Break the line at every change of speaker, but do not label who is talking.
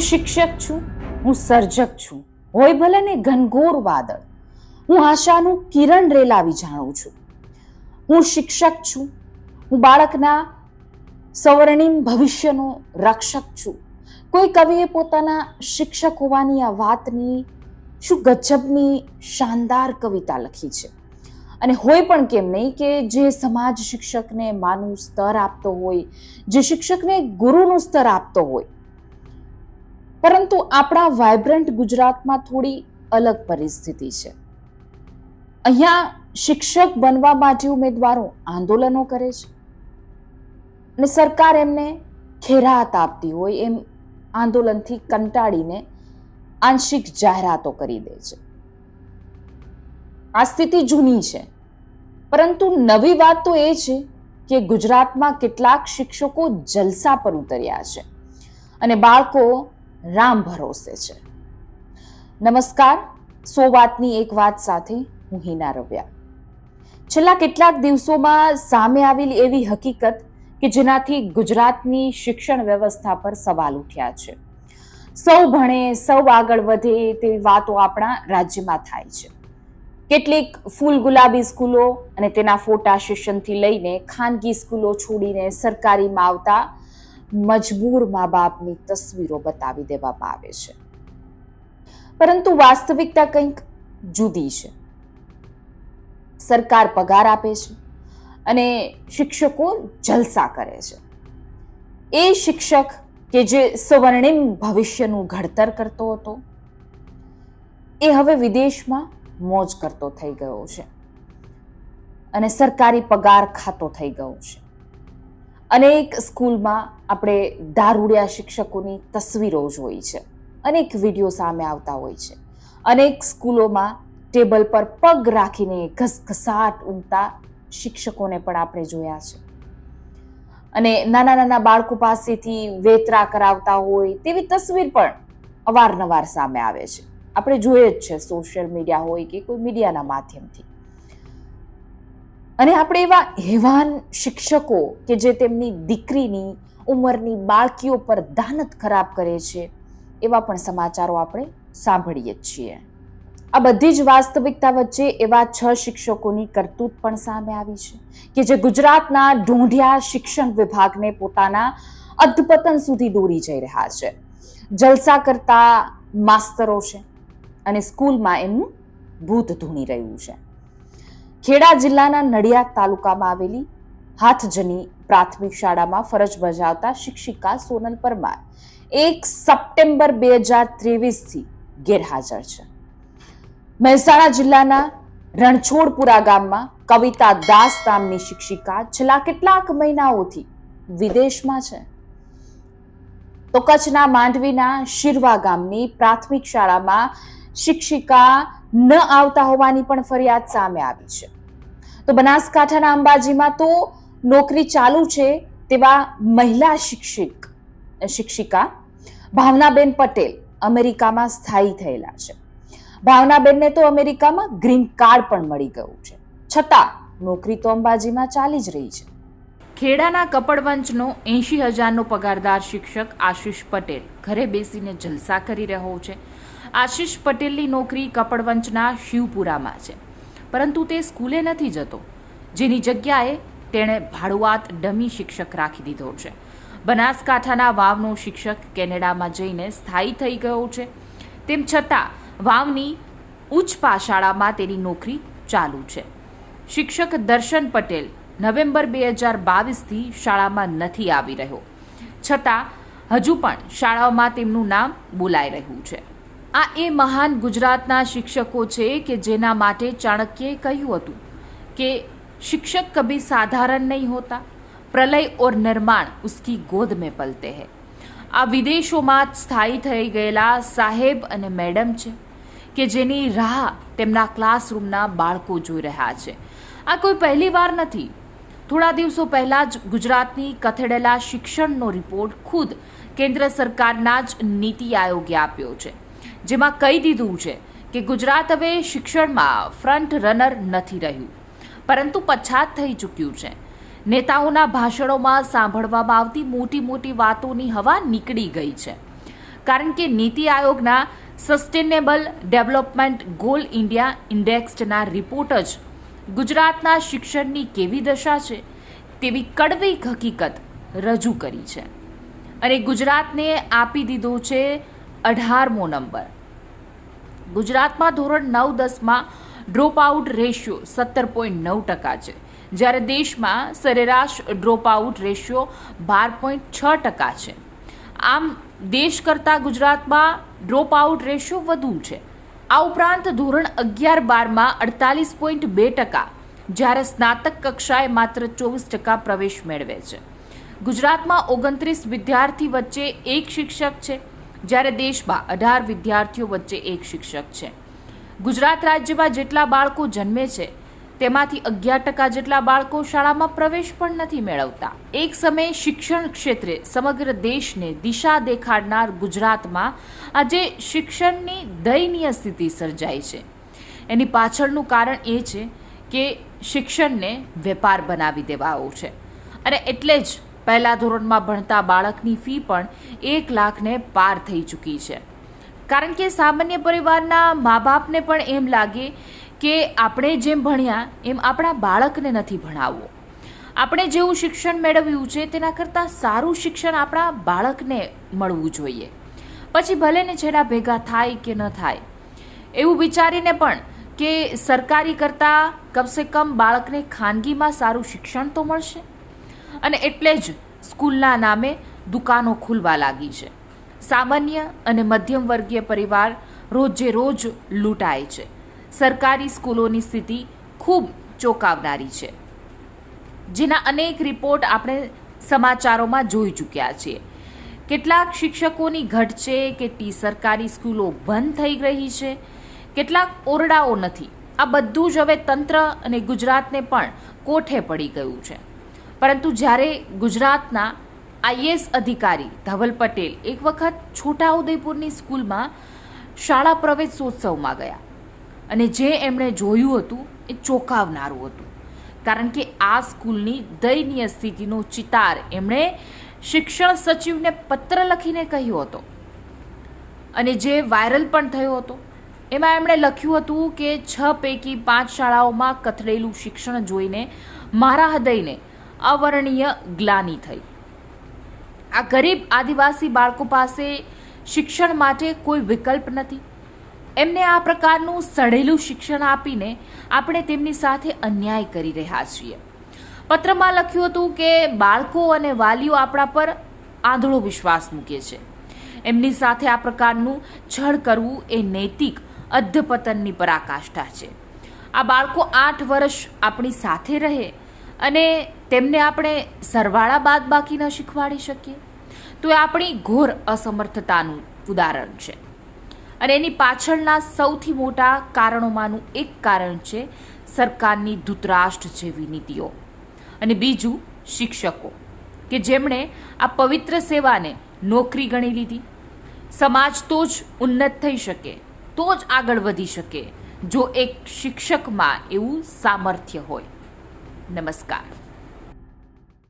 હું શિક્ષક છું, હું સર્જક છું. હોય ભલે ને ઘનઘોર વાદળ. હું આશાનું કિરણ રેલાવી જાણું છું. હું શિક્ષક છું. હું બાળકના સવર્ણિમ ભવિષ્યનો રક્ષક છું. કોઈ કવિએ પોતાના શિક્ષક હોવાની આ વાતની શું ગજબની શાનદાર કવિતા લખી છે? અને હોય પણ કેમ નહીં કે જે સમાજ શિક્ષકને માનું સ્તર આપતો હોય, જે શિક્ષકને ગુરુનું સ્તર આપતો હોય પરંતુ આપણા વાઇબ્રન્ટ ગુજરાતમાં થોડી અલગ પરિસ્થિતિ છે. અહીંયા શિક્ષક બનવા માટે ઉમેદવારો આંદોલનો કરે છે. અને સરકાર એમને ખેરાત આપતી હોય એમ આંદોલનથી કંટાળીને આંશિક જાહેરાતો કરી દે છે. આ સ્થિતિ જૂની છે. પરંતુ નવી વાત તો એ છે કે ગુજરાતમાં કેટલાક શિક્ષકો જલસા પર ઉતર્યા છે. અને બાળકો રામ ભરોસે છે. નમસ્કાર, સો વાતની એક વાત સાથે હું હિના રવ્યા. છેલ્લા કેટલાક દિવસોમાં સામે આવેલી એવી હકીકત કે જેનાથી ગુજરાતની શિક્ષણ વ્યવસ્થા પર સવાલ ઉઠ્યા છે. સૌ ભણે, સૌ આગળ વધે તેવી વાતો આપણા રાજ્યમાં થાય છે. કેટલીક ફૂલ ગુલાબી સ્કૂલો અને તેના ફોટા સેશનથી લઈને ખાનગી સ્કૂલો છોડીને સરકારીમાં આવતા મજબૂર મા બાપની તસવીરો બતાવી દેવામાં આવે છે. પરંતુ વાસ્તવિકતા કંઈક જુદી છે. સરકાર પગાર આપે છે અને શિક્ષકો જલસા કરે છે. એ શિક્ષક કે જે સ્વર્ણિમ ભવિષ્યનું ઘડતર કરતો હતો, એ હવે વિદેશમાં મોજ કરતો થઈ ગયો છે અને સરકારી પગાર ખાતો થઈ ગયો છે. અનેક સ્કૂલમાં આપણે દારૂડિયા શિક્ષકોની તસવીરો જોઈ છે. અનેક વીડિયો સામે આવતા હોય છે. અનેક સ્કૂલોમાં ટેબલ પર પગ રાખીને ઘસઘસાટ ઉમતા શિક્ષકોને પણ આપણે જોયા છે. અને નાના નાના બાળકો પાસેથી વેતરા કરાવતા હોય તેવી તસવીર પણ અવારનવાર સામે આવે છે. આપણે જોઈએ જ છે, સોશિયલ મીડિયા હોય કે કોઈ મીડિયાના માધ્યમથી. અને આપણે એવા હેવાન શિક્ષકો કે જે તેમની દીકરીની ઉંમરની બાળકીઓ પર દાનત ખરાબ કરે છે, એવા પણ સમાચારો આપણે સાંભળીએ જ છીએ. આ બધી જ વાસ્તવિકતા વચ્ચે એવા છ શિક્ષકોની કરતૂત પણ સામે આવી છે કે જે ગુજરાતના ઢોંઢિયા શિક્ષણ વિભાગને પોતાના અધપતન સુધી દોરી જઈ રહ્યા છે. જલસા કરતા માસ્તરો છે અને સ્કૂલમાં એમનું ભૂત ધૂણી રહ્યું છે. ખેડા જિલ્લાના નડિયાદ તાલુકામાં આવેલી હાથજની પ્રાથમિક શાળામાં ફરજ બજાવતા શિક્ષિકા સોનલ પરમાર એક સપ્ટેમ્બર બે હજાર ત્રેવીસથી ગેરહાજર છે. મહેસાણા જિલ્લાના રણછોડપુરા ગામમાં કવિતા દાસ નામની શિક્ષિકા છેલ્લા કેટલાક મહિનાઓથી વિદેશમાં છે. તો કચ્છના માંડવીના શિરવા ગામની પ્રાથમિક શાળામાં શિક્ષિકા ન આવતા હોવાની પણ ફરિયાદ સામે આવી છે. તો બનાસકાંઠાના અંબાજીમાં તો નોકરી ચાલુ છે તેવા મહિલા શિક્ષિક, શિક્ષિકા ભાવનાબેન પટેલ અમેરિકામાં સ્થાયી થયેલા છે. ભાવનાબેનને તો અમેરિકામાં ગ્રીન કાર્ડ પણ મળી ગયું છે. છતાં નોકરી તો અંબાજીમાં ચાલી જ રહી છે. ખેડાના કપડવંચનો એંશી હજારનો પગારદાર શિક્ષક આશિષ પટેલ ઘરે બેસીને જલસા કરી રહ્યો છે. આશિષ પટેલની નોકરી કપડવંચના શિવપુરામાં છે. પરંતુ તે સ્કૂલે નથી જતો. જેની જગ્યાએ તેણે ભાડુઆત ડમી શિક્ષક રાખી દીધો છે. બનાસકાંઠાના વાવનો શિક્ષક કેનેડામાં જઈને સ્થાયી થઈ ગયો છે. તેમ છતાં, વાવની ઉચ્ચપા શાળામાં તેની નોકરી ચાલુ છે. શિક્ષક દર્શન પટેલ નવેમ્બર બે હજાર બાવીસથી શાળામાં નથી આવી રહ્યો. છતાં, હજુ પણ શાળાઓમાં તેમનું નામ બોલાઈ રહ્યું છે. આ એ મહાન ગુજરાતના શિક્ષકો છે કે જેના માટે ચાણક્યએ કહ્યું હતું કે શિક્ષક કભી સાધારણ નહીં હોતા, પ્રલય ઓર નિર્માણ ઉસકી ગોદ મેં પલતે હૈ. આ વિદેશોમાં સ્થાયી થઈ ગયેલા સાહેબ અને મેડમ છે કે જેની રાહ તેમના ક્લાસરૂમના બાળકો જોઈ રહ્યા છે. આ કોઈ પહેલી વાર નથી. થોડા દિવસો પહેલાં જ ગુજરાતની કથેડેલા શિક્ષણનો રિપોર્ટ ખુદ કેન્દ્ર સરકારના જ નીતિ આયોગે આપ્યો છે. જેમાં કહી દીધું છે કે ગુજરાત હવે શિક્ષણમાં ફ્રન્ટ રનર નથી રહ્યું. પરંતુ પછાત થઈ ચૂક્યું છે. નેતાઓના ભાષણોમાં સાંભળવામાં આવતી મોટી મોટી વાતોની હવા નીકળી ગઈ છે. કારણ કે નીતિ આયોગના સસ્ટેનેબલ ડેવલપમેન્ટ ગોલ ઇન્ડિયા ઇન્ડેક્સના રિપોર્ટ જ ગુજરાતના શિક્ષણની કેવી દશા છે તેવી કડવી હકીકત રજૂ કરી છે. અને ગુજરાતને આપી દીધો છે અઢારમો નંબર. ગુજરાતમાં ધોરણ નવ દસમાં ડ્રોપ આઉટ રેશિયો સત્તર પોઈન્ટ નવ ટકા છે. જ્યારે દેશમાં સરેરાશ ડ્રોપ આઉટ રેશિયો બાર પોઈન્ટ છ ટકા છે. આમ, દેશ કરતાં ગુજરાતમાં ડ્રોપ આઉટ રેશિયો વધુ છે. આ ઉપરાંત ધોરણ અગિયાર બારમાં અડતાલીસ પોઈન્ટ બે ટકા, જ્યારે સ્નાતક કક્ષાએ માત્ર ચોવીસ ટકા પ્રવેશ મેળવે છે. ગુજરાતમાં ઓગણત્રીસ વિદ્યાર્થી વચ્ચે એક શિક્ષક છે. જ્યારે દેશમાં અઢાર વિદ્યાર્થીઓ વચ્ચે એક શિક્ષક છે. ગુજરાત રાજ્યમાં જેટલા બાળકો જન્મે છે, તેમાંથી અગિયાર ટકા જેટલા બાળકો શાળામાં પ્રવેશ પણ નથી મેળવતા. એક સમયે શિક્ષણ ક્ષેત્રે સમગ્ર દેશને દિશા દેખાડનાર ગુજરાતમાં આજે શિક્ષણની દયનીય સ્થિતિ સર્જાઈ છે. એની પાછળનું કારણ એ છે કે શિક્ષણને વેપાર બનાવી દેવાયો છે. અને એટલે જ પહેલા ધોરણમાં ભણતા બાળકની ફી પણ એક લાખને પાર થઈ ચૂકી છે. કારણ કે સામાન્ય પરિવારના મા બાપને પણ એમ લાગે કે આપણે જેમ ભણ્યા, એમ આપણા બાળકને નથી ભણાવવું. આપણે જેવું શિક્ષણ મેળવ્યું છે, તેના કરતાં સારું શિક્ષણ આપણા બાળકને મળવું જોઈએ. પછી ભલે ને છેડા ભેગા થાય કે ન થાય. એવું વિચારીને પણ કે સરકારી કરતાં કમસે કમ બાળકને ખાનગીમાં સારું શિક્ષણ તો મળશે. અને એટલે જ સ્કૂલના નામે દુકાનો ખુલવા લાગી છે. સામાન્ય અને મધ્યમ વર્ગીય પરિવાર રોજે રોજ લૂંટાય છે. સરકારી સ્કૂલોની સ્થિતિ ખૂબ ચોંકાવનારી છે. જેના અનેક રિપોર્ટ આપણે સમાચારોમાં જોઈ ચૂક્યા છીએ. કેટલાક શિક્ષકોની ઘટ છે, કેટલી સરકારી સ્કૂલો બંધ થઈ રહી છે, કેટલાક ઓરડાઓ નથી. આ બધું જ હવે તંત્ર અને ગુજરાતને પણ કોઠે પડી ગયું છે. પરંતુ જ્યારે ગુજરાતના આઈએએસ અધિકારી ધવલ પટેલ એક વખત છોટાઉદેપુરની સ્કૂલમાં શાળા પ્રવેશોત્સવમાં ગયા અને જે એમણે જોયું હતું એ ચોંકાવનારું હતું. કારણ કે આ સ્કૂલની દયનીય સ્થિતિનો ચિતાર એમણે શિક્ષણ સચિવને પત્ર લખીને કહ્યો હતો. અને જે વાયરલ પણ થયો હતો, એમાં એમણે લખ્યું હતું કે છ પૈકી પાંચ શાળાઓમાં કથળેલું શિક્ષણ જોઈને મારા હૃદયને અવર્ણનીય ગ્લાની થઈ. આ ગરીબ આદિવાસી બાળકો પાસે શિક્ષણ માટે કોઈ વિકલ્પ નથી. એમને આ પ્રકારનું સડેલું શિક્ષણ આપીને આપણે તેમની સાથે અન્યાય કરી રહ્યા છીએ. પત્રમાં લખ્યું હતું કે બાળકો અને વાલીઓ આપણા પર આંધળો વિશ્વાસ મૂકે છે. એમની સાથે આ પ્રકારનું છળ કરવું એ નૈતિક અધપતનની પરાકાષ્ઠા છે. આ બાળકો આઠ વર્ષ આપણી સાથે રહે અને તેમને આપણે સરવાળા બાદ બાકી ન શીખવાડી શકીએ. તો એ આપણી ઘોર અસમર્થતાનું ઉદાહરણ છે. અને એની પાછળના સૌથી મોટા કારણોમાંનું એક કારણ છે સરકારની ધૂતરાષ્ટ્ર જેવી નીતિઓ. અને બીજું શિક્ષકો, કે જેમણે આ પવિત્ર સેવાને નોકરી ગણી લીધી. સમાજ તો જ ઉન્નત થઈ શકે, તો જ આગળ વધી શકે, જો એક શિક્ષકમાં એવું સામર્થ્ય હોય. નમસ્કાર.